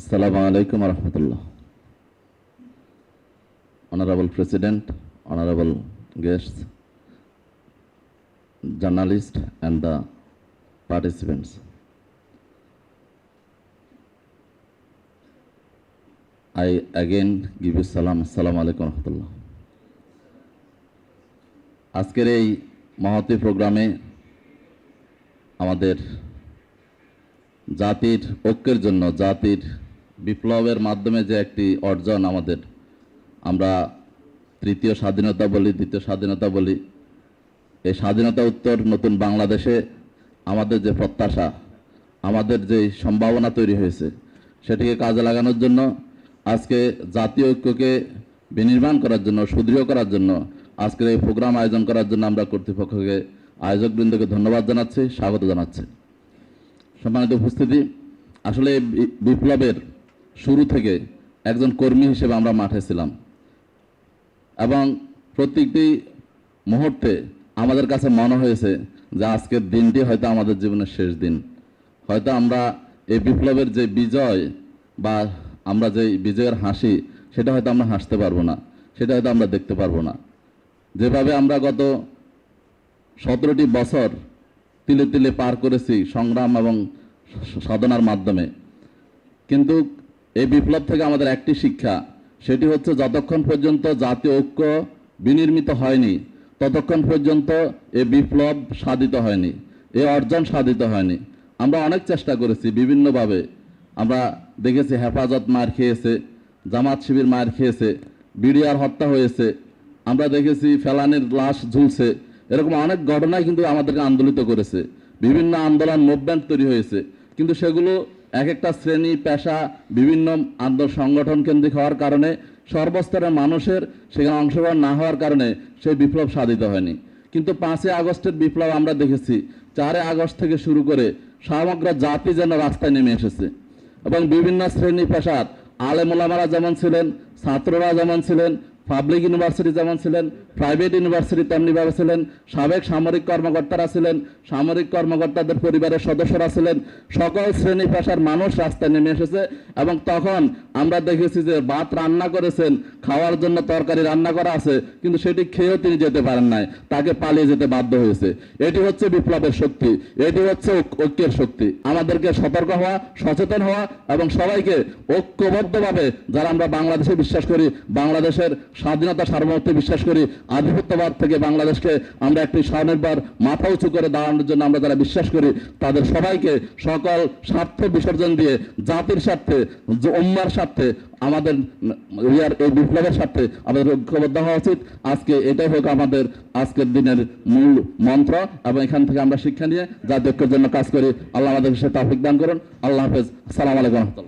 আসসালামু আলাইকুম রহমতুল্লাহ। Honourable president honourable guest journalist and the participants I again give you সালাম আসসালামু আলাইকুম রহমতুল্লাহ। আজকের এই মহাতি প্রোগ্রামে আমাদের জাতির ঐক্যের জন্য, জাতির বিপ্লবের মাধ্যমে যে একটি অর্জন আমাদের। আমরা তৃতীয় স্বাধীনতা বলি, দ্বিতীয় স্বাধীনতা বলি। এই স্বাধীনতা উত্তর নতুন বাংলাদেশে আমাদের যে প্রত্যাশা, আমাদের যে সম্ভাবনা তৈরি হয়েছে, সেটিকে কাজে লাগানোর জন্য, আজকে জাতীয় ঐক্যকে বিনির্মাণ করার জন্য, সুদৃঢ় করার জন্য, আজকের এই প্রোগ্রাম আয়োজন করার জন্য আমরা কর্তৃপক্ষকে, আয়োজকবৃন্দকে ধন্যবাদ জানাচ্ছি, স্বাগত জানাচ্ছি। সম্মানিত উপস্থিতি, আসলে বিপ্লবের শুরু থেকে একজন কর্মী হিসেবে আমরা মাঠে ছিলাম। এবং প্রত্যেকটি মুহূর্তে আমাদের কাছে মনে হয়েছে যে আজকের দিনটি হয়তো আমাদের জীবনের শেষ দিন। হয়তো আমরা এই বিপ্লবের যে বিজয় বা আমরা যে বিজয়ের হাসি, সেটা হয়তো আমরা হাসতে পারব না, সেটা হয়তো আমরা দেখতে পারব না। যেভাবে আমরা গত সতেরোটি বছর তিলে তিলে পার করেছি সংগ্রাম এবং সাধনার মাধ্যমে। কিন্তু এই বিপ্লব থেকে আমাদের একটি শিক্ষা, সেটি হচ্ছে যতক্ষণ পর্যন্ত জাতীয় ঐক্য বিনির্মিত হয়নি, ততক্ষণ পর্যন্ত এ বিপ্লব সাধিত হয়নি, এ অর্জন সাধিত হয়নি। আমরা অনেক চেষ্টা করেছি বিভিন্নভাবে। আমরা দেখেছি হেফাজত মার খেয়েছে, জামাত শিবির মার খেয়েছে, বিডিআর হত্যা হয়েছে, আমরা দেখেছি ফেলানির লাশ ঝুলছে, এরকম অনেক ঘটনাই কিন্তু আমাদেরকে আন্দোলিত করেছে। বিভিন্ন আন্দোলন মুভমেন্ট তৈরি হয়েছে, কিন্তু সেগুলো এক একটা শ্রেণি পেশা বিভিন্ন আন্দোলন সংগঠন কেন্দ্রিক হওয়ার কারণে সর্বস্তরের মানুষের সেখানে অংশগ্রহণ না হওয়ার কারণে সেই বিপ্লব সাধিত হয়নি। কিন্তু পাঁচই আগস্টের বিপ্লব আমরা দেখেছি। চারে আগস্ট থেকে শুরু করে সমগ্র জাতি যেন রাস্তায় নেমে এসেছে। এবং বিভিন্ন শ্রেণি পেশার আলেমোলামারা যেমন ছিলেন, ছাত্ররা যেমন ছিলেন পাবলিক ইউনিভার্সিটি যেমন ছিলেন, প্রাইভেট ইউনিভার্সিটি তেমনিভাবে ছিলেন, সাবেক সামরিক কর্মকর্তারা ছিলেন, সামরিক কর্মকর্তাদের পরিবারের সদস্যরা ছিলেন, সকল শ্রেণি পেশার মানুষ রাস্তায় নেমে এসেছে এবং তখন আমরা দেখেছি যে ভাত রান্না করেছেন খাওয়ার জন্য তরকারি রান্না করা আছে, কিন্তু সেটি খেয়েও তিনি যেতে পারেন নাই। তাকে পালিয়ে যেতে বাধ্য হয়েছে। এটি হচ্ছে বিপ্লবের শক্তি, এটি হচ্ছে ঐক্যের শক্তি। আমাদেরকে সতর্ক হওয়া, সচেতন হওয়া এবং সবাইকে ঐক্যবদ্ধভাবে, যারা আমরা বাংলাদেশে বিশ্বাস করি, বাংলাদেশের স্বাধীনতা, সার্বভৌমত্বে বিশ্বাস করি, আধিপত্যবাদ থেকে বাংলাদেশকে আমরা একটি স্বনির্ভর মাথা উঁচু করে দাঁড়ানোর জন্য আমরা যারা বিশ্বাস করি, তাদের সবাইকে সকল স্বার্থ বিসর্জন দিয়ে, জাতির স্বার্থে, উম্মার স্বার্থে আমাদের ইয়ার এই বিপ্লবের সাথে আমাদের ঐক্যবদ্ধ হওয়া উচিত। আজকে এটাই হোক আমাদের আজকের দিনের মূল মন্ত্র এবং এখান থেকে আমরা শিক্ষা নিয়ে জাতীয় ঐক্যের জন্য কাজ করি। আল্লাহ আমাদের সে তাফিক দান করুন। আল্লাহ হাফেজ। সালাম আলাইকুম। রহমতুল্লাহ